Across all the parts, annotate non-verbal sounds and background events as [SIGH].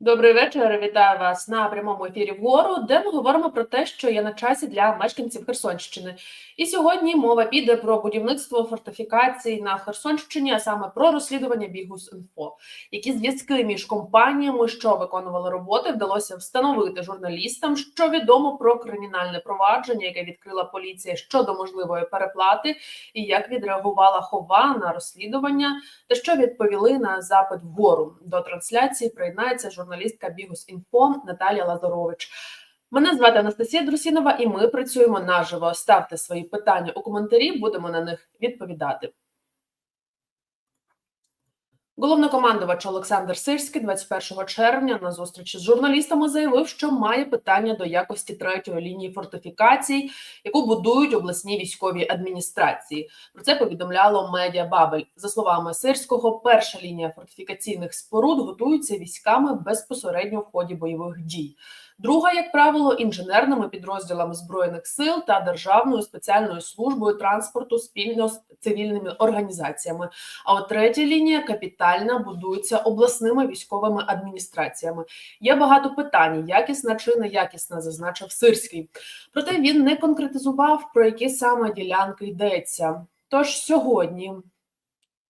Добрий вечір. Вітаю вас на прямому ефірі вгору, де ми говоримо про те, що є на часі для мешканців Херсонщини. І сьогодні мова піде про будівництво фортифікацій на Херсонщині, а саме про розслідування Бігус.Інфо. Які зв'язки між компаніями, що виконували роботи, вдалося встановити журналістам, що відомо про кримінальне провадження, яке відкрила поліція щодо можливої переплати, і як відреагувала хова на розслідування, та що відповіли на запит вгору. До трансляції приєднається журналістка Бігус.Інфо Наталія Лазарович. Мене звати Анастасія Друсінова, і ми працюємо наживо. Ставте свої питання у коментарі, будемо на них відповідати. Головнокомандувач Олександр Сирський 21 червня на зустрічі з журналістами заявив, що має питання до якості третьої лінії фортифікацій, яку будують обласні військові адміністрації. Про це повідомляло медіа Бабель. За словами Сирського, перша лінія фортифікаційних споруд готується військами безпосередньо в ході бойових дій. Друга, як правило, інженерними підрозділами збройних сил та державною спеціальною службою транспорту спільно з цивільними організаціями. А от третя лінія капітальна будується обласними військовими адміністраціями. Є багато питань: якісна чи неякісна, зазначив Сирський. Проте він не конкретизував про які саме ділянки йдеться. Тож сьогодні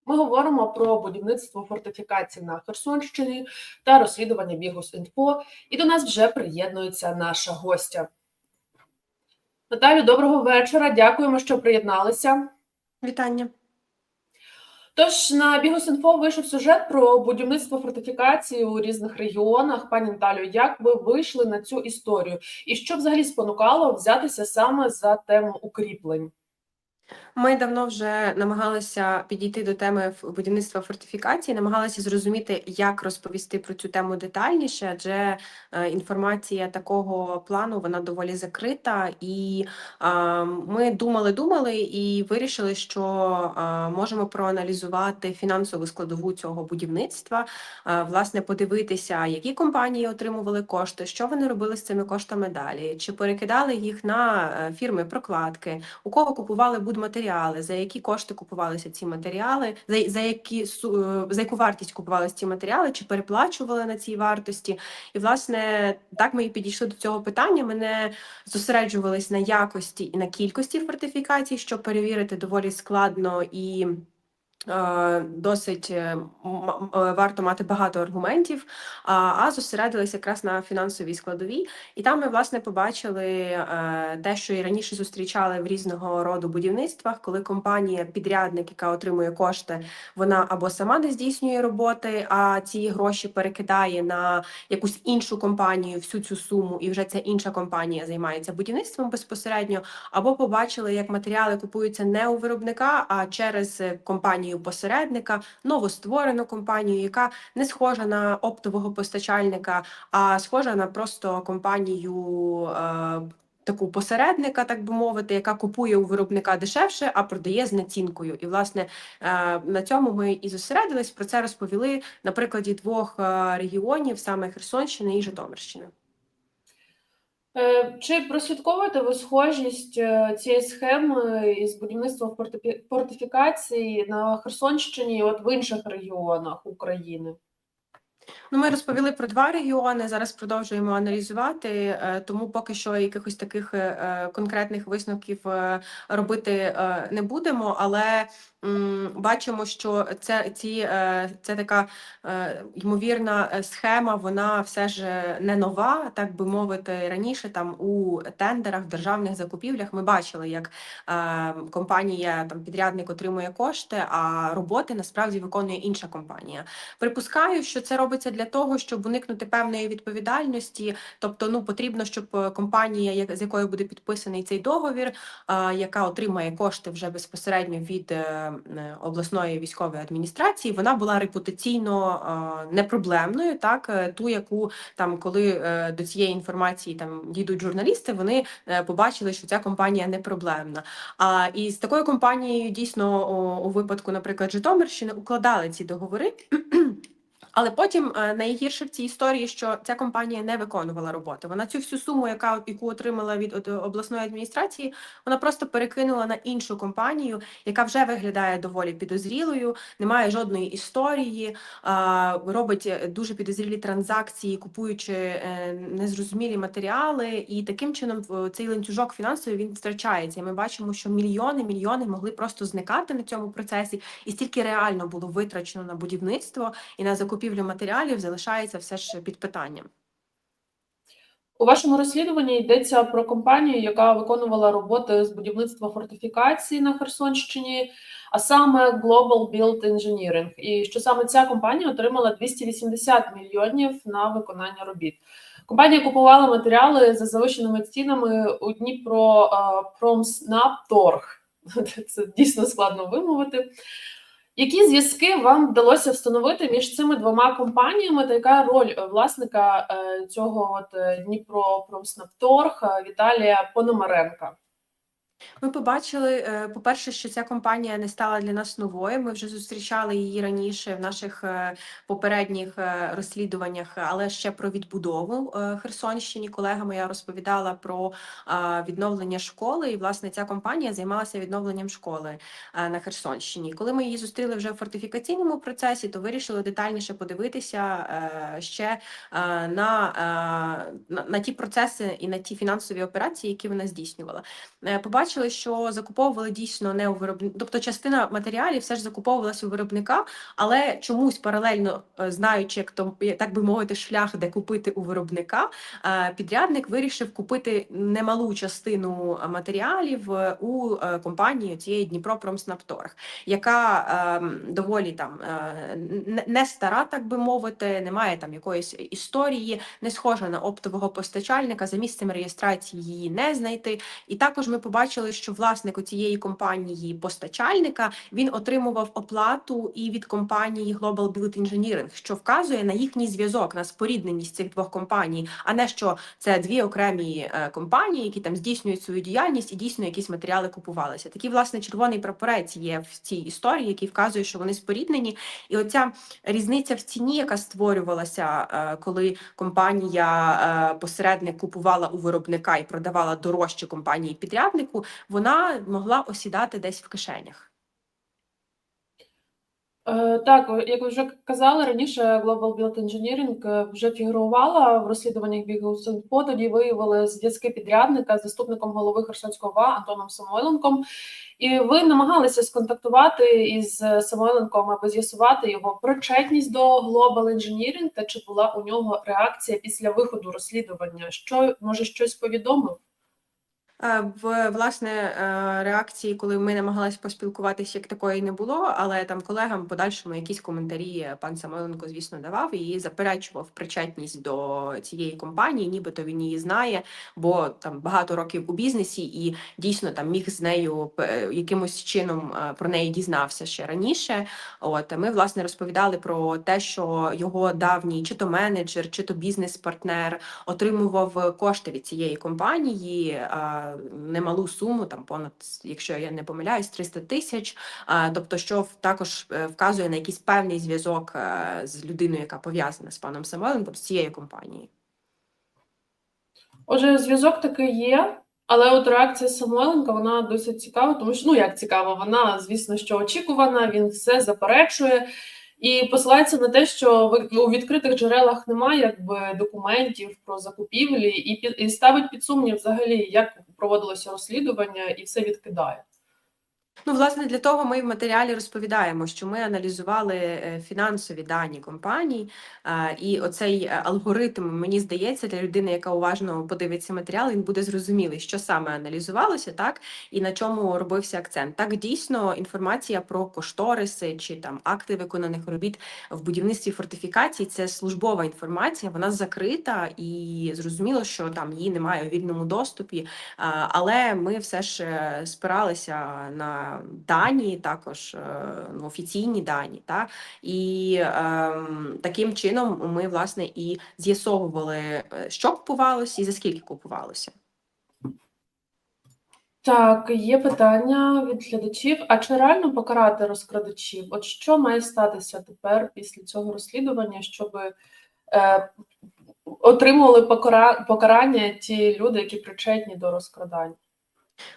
ми говоримо про будівництво фортифікацій на Херсонщині та розслідування Бігус.Інфо. І до нас вже приєднується наша гостя. Наталю, доброго вечора. Дякуємо, що приєдналися. Вітання. Тож на Бігус.Інфо вийшов сюжет про будівництво фортифікації у різних регіонах. Пані Наталю, як ви вийшли на цю історію? І що взагалі спонукало взятися саме за тему укріплень? Ми давно вже намагалися підійти до теми будівництва фортифікацій, намагалися зрозуміти, як розповісти про цю тему детальніше, адже е, інформація такого плану вона доволі закрита. І ми думали, думали і вирішили, що можемо проаналізувати фінансову складову цього будівництва, власне, подивитися, які компанії отримували кошти, що вони робили з цими коштами далі, чи перекидали їх на е, фірми прокладки, у кого купували будматеріали, за які кошти купувалися ці матеріали, за, за, які, е, за яку вартість купувалися ці матеріали, чи переплачували на цій вартості. І, власне, так ми і підійшли до цього питання. Ми не зосереджувались на якості і на кількості фортифікацій, що перевірити доволі складно і. Е, Досить е, е, варто мати багато аргументів, а, зосередилися якраз на фінансовій складовій. І там ми власне побачили те, що і раніше зустрічали в різного роду будівництвах, коли компанія, підрядник, яка отримує кошти, вона або сама не здійснює роботи, а ці гроші перекидає на якусь іншу компанію всю цю суму, і вже ця інша компанія займається будівництвом безпосередньо, або побачили, як матеріали купуються не у виробника, а через компанію посередника, новостворену компанію, яка не схожа на оптового постачальника, а схожа на просто компанію. е, Таку посередника, так би мовити, яка купує у виробника дешевше, а продає з націнкою. І власне е, на цьому ми і зосередились. Про це розповіли на прикладі двох е, регіонів, саме Херсонщини і Житомирщини. Е, Чи прослідковуєте ви схожість е, цієї схеми із будівництвом фортифі- фортифікацій на Херсонщині от в інших регіонах України? Ну, ми розповіли про два регіони. Зараз продовжуємо аналізувати, е, тому поки що якихось таких конкретних висновків робити не будемо, але бачимо, що це ці е, це така е, ймовірна е, схема. Вона все ж не нова, так би мовити. Раніше там у тендерах, в державних закупівлях ми бачили, як компанія там підрядник отримує кошти, а роботи насправді виконує інша компанія. Припускаю, що це робиться для того, щоб уникнути певної відповідальності. Тобто, ну потрібно, щоб компанія, з якою буде підписаний цей договір, яка отримає кошти вже безпосередньо від обласної військової адміністрації, вона була репутаційно е, непроблемною. Так, е, ту, яку там, коли е, до цієї інформації там дійдуть журналісти, вони е, побачили, що ця компанія не проблемна. А і з такою компанією дійсно у випадку, наприклад, Житомирщини укладали ці договори. Але потім е, найгірше в цій історії, що ця компанія не виконувала роботи. Вона цю всю суму, яка яку отримала від обласної адміністрації, вона просто перекинула на іншу компанію, яка вже виглядає доволі підозрілою, не має жодної історії, а, робить е, дуже підозрілі транзакції, купуючи е, незрозумілі матеріали, і таким чином цей ланцюжок фінансовий він втрачається. І ми бачимо, що мільйони мільйони могли просто зникати на цьому процесі, і стільки реально було витрачено на будівництво і на закупівлю матеріалів залишається все ж під питанням. У вашому розслідуванні йдеться про компанію, яка виконувала роботи з будівництва фортифікацій на Херсонщині, а саме Global Build Engineering. І що саме ця компанія отримала 280 мільйонів на виконання робіт. Компанія купувала матеріали за завищеними цінами у Дніпро е, Промснабторг. [LAUGHS] Це дійсно складно вимовити. Які зв'язки вам вдалося встановити між цими двома компаніями, та яка роль е, власника е, цього от е, Дніпропромснабторг Віталія Пономаренка? Ми побачили, е, по-перше, що ця компанія не стала для нас новою. Ми вже зустрічали її раніше в наших е, попередніх е, розслідуваннях, але ще про відбудову Херсонщині. Колега моя розповідала про відновлення школи, і власне ця компанія займалася відновленням школи на Херсонщині. Коли ми її зустріли вже в фортифікаційному процесі, то вирішили детальніше подивитися ще на, на, на ті процеси і на ті фінансові операції, які вона здійснювала. Е, Побачили, що закуповували дійсно не у виробника, тобто частина матеріалів все ж закуповувалася у виробника, але чомусь паралельно е, знаючи, як то так би мовити, шлях, де купити у виробника, е, підрядник вирішив купити немалу частину е, матеріалів у компанії цієї Дніпропромснабторг, яка ем, доволі там не- стара, так би мовити, не має там якоїсь історії, не схожа на оптового постачальника. За місцем реєстрації її не знайти. І також ми побачили, що власник цієї компанії постачальника він отримував оплату і від компанії Global Build Engineering, що вказує на їхній зв'язок, на спорідненість цих двох компаній, а не що це дві окремі е, компанії, які там здійснюють свою діяльність і дійсно якісь матеріали купувалися. Такий власне червоний прапорець є в цій історії, який вказує, що вони споріднені. І оця різниця в ціні, яка створювалася, е, коли компанія е, посередник купувала у виробника і продавала дорожче компанії підряднику, вона могла осідати десь в кишенях. Е, Так, як ви вже казали раніше, Global Build Engineering е, вже фігурувала в розслідуваннях Бігусинфо. Тоді виявили зв'язки підрядника з заступником голови Херсонського ОВА Антоном Самойленком. І ви намагалися сконтактувати із е, Самойленком, аби з'ясувати його причетність до Global Engineering та чи була у нього реакція після виходу розслідування? Що може щось повідомив? Е, В власне е, реакції, коли ми намагалися поспілкуватися, як такої не було, але там колегам подальшому якісь коментарі пан Самойленко, звісно, давав і заперечував причетність до цієї компанії, нібито він її знає, бо там багато років у бізнесі і дійсно там міг з нею е, якимось чином про неї дізнався ще раніше. От ми власне розповідали про те, що його давній чи то менеджер, чи то бізнес-партнер отримував кошти від цієї компанії, немалу суму, там понад, якщо я не помиляюсь, 300 тисяч. Тобто, що також е, вказує на якийсь певний зв'язок е, з людиною, яка пов'язана з паном Самойленком, з цією компанією. Отже, зв'язок такий є, але от реакція Самойленка вона досить цікава, тому що ну як цікава, вона, звісно, що очікувана, він все заперечує і посилається на те, що у відкритих джерелах немає якби документів про закупівлі, і і ставить під сумнів взагалі, як проводилося розслідування, і все відкидає. Ну, власне, для того ми в матеріалі розповідаємо, що ми аналізували е, фінансові дані компаній, і оцей е, алгоритм, мені здається, для людини, яка уважно подивиться матеріал, він буде зрозумілий, що саме аналізувалося, так і на чому робився акцент. Так, дійсно, інформація про кошториси чи там акти виконаних робіт в будівництві фортифікацій це службова інформація, вона закрита і зрозуміло, що там її немає у вільному доступі. Але ми все ж е, спиралися на дані, також е, ну, офіційні дані. Та? І ем, таким чином ми власне і з'ясовували, е, що купувалося і за скільки купувалося. Так, є питання від глядачів. А чи реально покарати розкрадачів? От що має статися тепер після цього розслідування, щоб е, отримували покара... покарання ті люди, які причетні до розкрадань?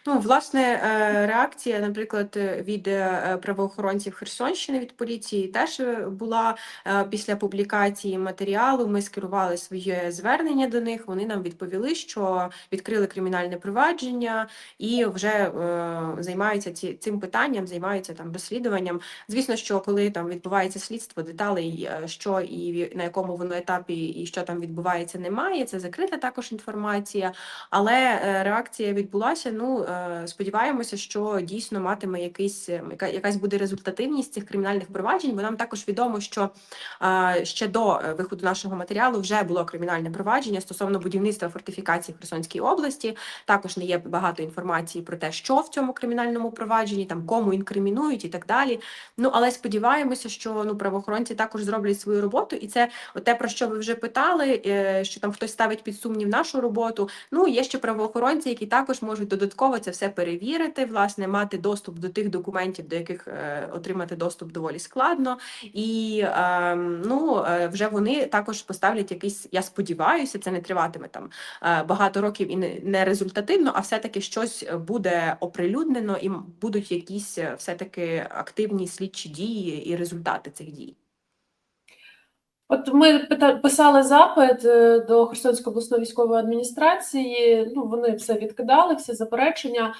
Ну, власне, е, реакція, наприклад, від е, правоохоронців Херсонщини від поліції теж е, була після публікації матеріалу. Ми скерували своє звернення до них. Вони нам відповіли, що відкрили кримінальне провадження і вже займаються ці, цим питанням, займаються там розслідуванням. Звісно, що коли там відбувається слідство, деталей, що і на якому воно етапі, і що там відбувається, немає. Це закрита також інформація. Але реакція відбулася. Ну е, сподіваємося, що дійсно матиме якийсь е, яка, якась буде результативність цих кримінальних проваджень. Бо нам також відомо, що е, ще до виходу нашого матеріалу вже було кримінальне провадження стосовно будівництва фортифікацій в Херсонській області. Також не є багато інформації про те, що в цьому кримінальному провадженні, там кому інкримінують і так далі. Ну але сподіваємося, що ну правоохоронці також зроблять свою роботу, і це те, про що ви вже питали, що там хтось ставить під сумнів нашу роботу. Ну є ще правоохоронці, які також можуть додатково це все перевірити, власне, мати доступ до тих документів, до яких е, отримати доступ доволі складно. І е, ну е, вже вони також поставлять якийсь. Я сподіваюся, це не триватиме там е, багато років і не, результативно, а все-таки щось буде оприлюднено, і будуть якісь е, все-таки активні слідчі дії і результати цих дій. От ми писали запит е, до Херсонської обласної військової адміністрації. Ну, вони все відкидали, всі заперечення,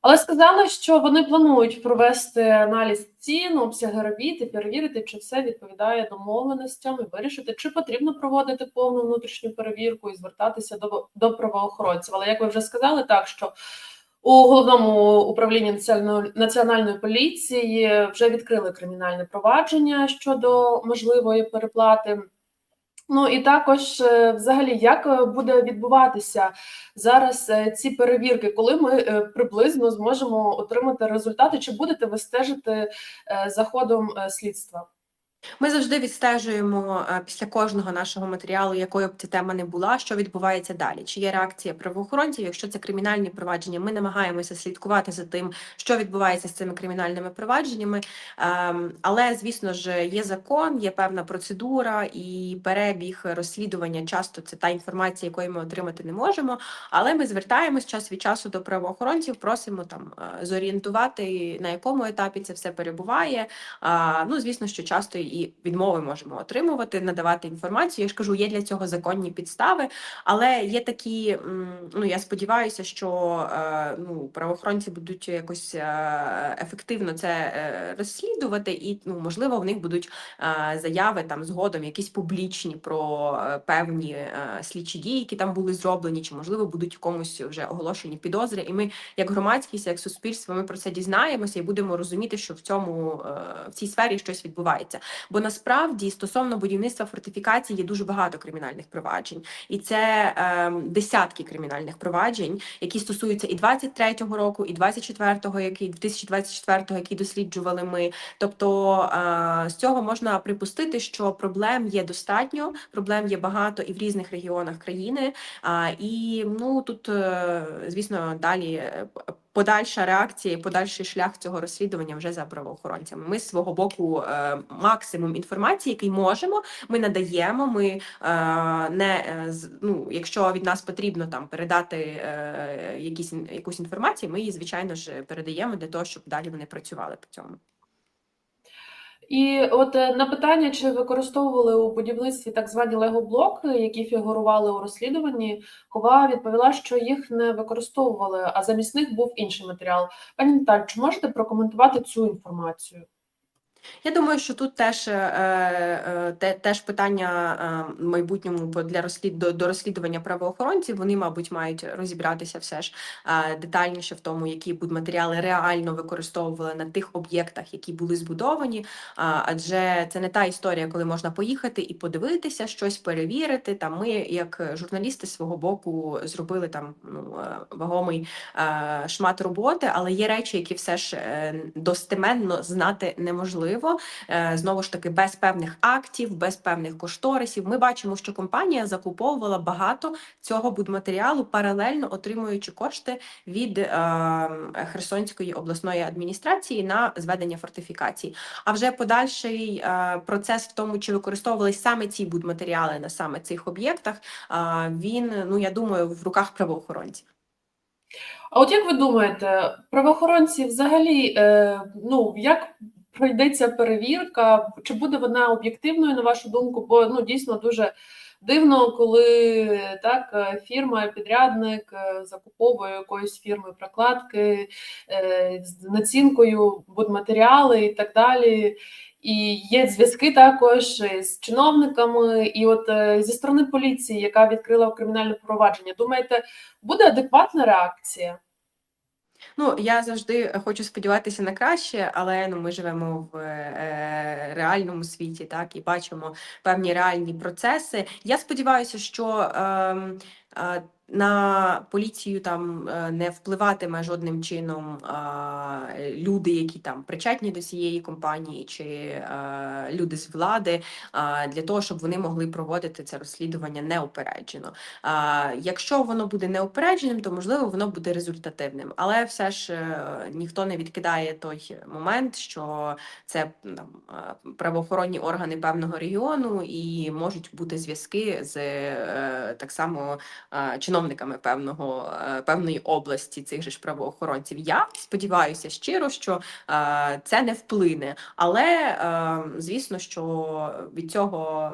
але сказали, що вони планують провести аналіз цін, обсяги робіт і перевірити, чи все відповідає домовленостям, і вирішити, чи потрібно проводити повну внутрішню перевірку і звертатися до, до правоохоронців. Але як ви вже сказали, так що у головному управлінні національної, поліції вже відкрили кримінальне провадження щодо можливої переплати. Ну і також, е, взагалі, як е, буде відбуватися зараз е, ці перевірки, коли ми приблизно зможемо отримати результати, чи будете ви стежити за ходом слідства? Ми завжди відстежуємо е, після кожного нашого матеріалу, якою б ця тема не була, що відбувається далі. Чи є реакція правоохоронців? Якщо це кримінальні провадження, ми намагаємося слідкувати за тим, що відбувається з цими кримінальними провадженнями. Ем, Але звісно ж є закон, є певна процедура і перебіг розслідування. Часто це та інформація, якої ми отримати не можемо. Але ми звертаємось час від часу до правоохоронців, просимо там е, зорієнтувати на якому етапі це все перебуває. Ну, звісно, що часто і відмови можемо отримувати, надавати інформацію. Я ж кажу, є для цього законні підстави, але є такі. Ну я сподіваюся, що е, ну правоохоронці будуть якось е, ефективно це е, розслідувати, і ну можливо в них будуть заяви там згодом, якісь публічні про певні слідчі дії, які там були зроблені, чи можливо будуть комусь вже оголошені підозри. І ми, як громадськість, як суспільство, ми про це дізнаємося і будемо розуміти, що в цьому в цій сфері щось відбувається. Бо насправді стосовно будівництва фортифікацій є дуже багато кримінальних проваджень, і це е, десятки кримінальних проваджень, які стосуються і 23-го року, і 24-го, який 2024-го, який досліджували ми. Тобто е, з цього можна припустити, що проблем є достатньо, проблем є багато і в різних регіонах країни. А, і ну тут, е, звісно, далі е, подальша реакція, і подальший шлях цього розслідування вже за правоохоронцями. Ми з свого боку е, максимум інформації, який можемо, ми надаємо. Ми е, не е, ну, якщо від нас потрібно там передати якісь якусь інформацію, ми її звичайно ж передаємо для того, щоб далі вони працювали по цьому. І от е, на питання, чи використовували у будівництві так звані лего-блоки, які фігурували у розслідуванні, Хова відповіла, що їх не використовували, а замість них був інший матеріал. Пані Наталь, чи можете прокоментувати цю інформацію? Я думаю, що тут теж, е, е, те, теж питання е, в майбутньому для розслід, до, розслідування правоохоронців. Вони, мабуть, мають розібратися все ж детальніше в тому, які будматеріали реально використовували на тих об'єктах, які були збудовані. Адже це не та історія, коли можна поїхати і подивитися, щось перевірити. Там ми, як журналісти, з свого боку зробили там ну, вагомий шмат роботи, але є речі, які все ж достеменно знати неможливо. Неможливо. Е, Знову ж таки, без певних актів, без певних кошторисів. Ми бачимо, що компанія закуповувала багато цього будматеріалу, паралельно отримуючи кошти від е, Херсонської обласної адміністрації на зведення фортифікацій. А вже подальший е, процес в тому, чи використовувались саме ці будматеріали на саме цих об'єктах, він, ну я думаю, в руках правоохоронців. А от як ви думаєте, правоохоронці взагалі, ну як пройдеться перевірка? Чи буде вона об'єктивною, на вашу думку? Бо ну дійсно дуже дивно, коли так е, фірма, підрядник е, закуповує якоїсь фірми прокладки е, з націнкою, будматеріали і так далі. І є зв'язки також з чиновниками, і от зі сторони поліції, яка відкрила кримінальне провадження, думаєте, буде адекватна реакція? Ну, я завжди хочу сподіватися на краще, але ну, ми живемо в е, реальному світі, так, і бачимо певні реальні процеси. Я сподіваюся, що Е, е, на поліцію там е, не впливатиме жодним чином люди, які там причетні до цієї компанії, чи е, люди з влади, для того, щоб вони могли проводити це розслідування неупереджено. Якщо воно буде неупередженим, то можливо воно буде результативним. Але все ж е, ніхто не відкидає той момент, що це там правоохоронні органи певного регіону і можуть бути зв'язки з так само е, чиновниками певного е, певної області цих же ж правоохоронців. Я сподіваюся щиро, що е, це не вплине, але е, звісно, що від цього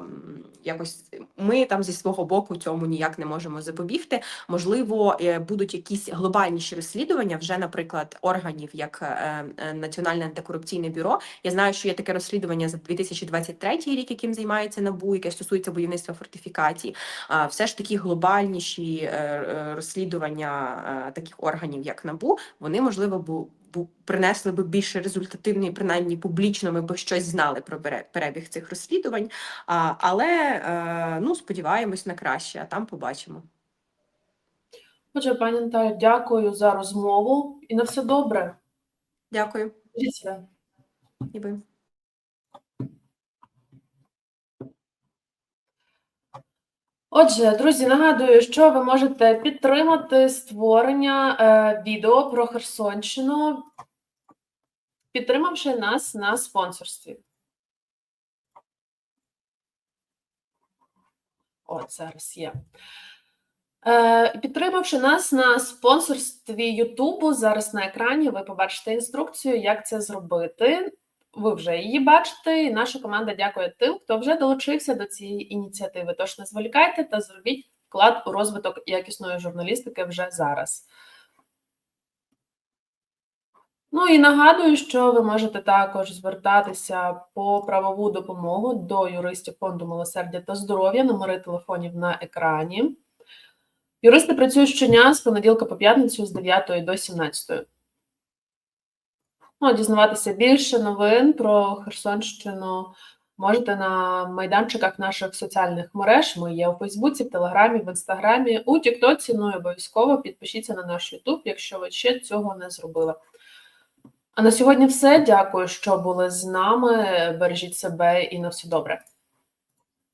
якось ми там зі свого боку цьому ніяк не можемо запобігти. Можливо, будуть якісь глобальніші розслідування вже, наприклад, органів, як Національне антикорупційне бюро. Я знаю, що є таке розслідування за 2023 рік, яким займається НАБУ, яке стосується будівництва фортифікацій. Все ж таки глобальніші е, е, розслідування е, таких органів, як НАБУ, вони можливо бу, принесли би більше результативні, принаймні публічно, ми б щось знали про перебіг цих розслідувань. Але ну сподіваємось на краще, а там побачимо. Отже, пані Наталі, дякую за розмову і на все добре. Дякую, Бережіть себе. і ви. Отже, друзі, нагадую, що ви можете підтримати створення е, відео про Херсонщину, підтримавши нас на спонсорстві. От зараз є. Е, підтримавши нас на спонсорстві Ютубу, зараз на екрані ви побачите інструкцію, як це зробити. Ви вже її бачите, і наша команда дякує тим, хто вже долучився до цієї ініціативи. Тож не зволікайте та зробіть вклад у розвиток якісної журналістики вже зараз. Ну і нагадую, що ви можете також звертатися по правову допомогу до юристів фонду милосердя та здоров'я, номери телефонів на екрані. Юристи працюють щодня з понеділка по п'ятницю з 9 до 17. Ну, дізнаватися більше новин про Херсонщину можете на майданчиках наших соціальних мереж. Ми є у Фейсбуці, в Телеграмі, в Інстаграмі, у Тіктоці. Ну і обов'язково підпишіться на наш Ютуб, якщо ви ще цього не зробили. А на сьогодні все. Дякую, що були з нами. Бережіть себе і на все добре.